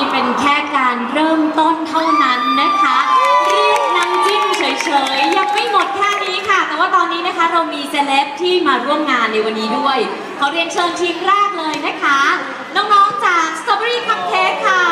นี่เป็นแค่การเริ่มต้นเท่านั้นนะคะ เรียกน้ำจิ้มเฉยๆ ยังไม่หมดแค่นี้ค่ะ แต่ว่าตอนนี้นะคะเรามีเซเลบที่มาร่วมงานในวันนี้ด้วย เขาเรียนเชิญทีมแรกเลยนะคะ น้องๆจาก Strawberry Cupcake ค่ะ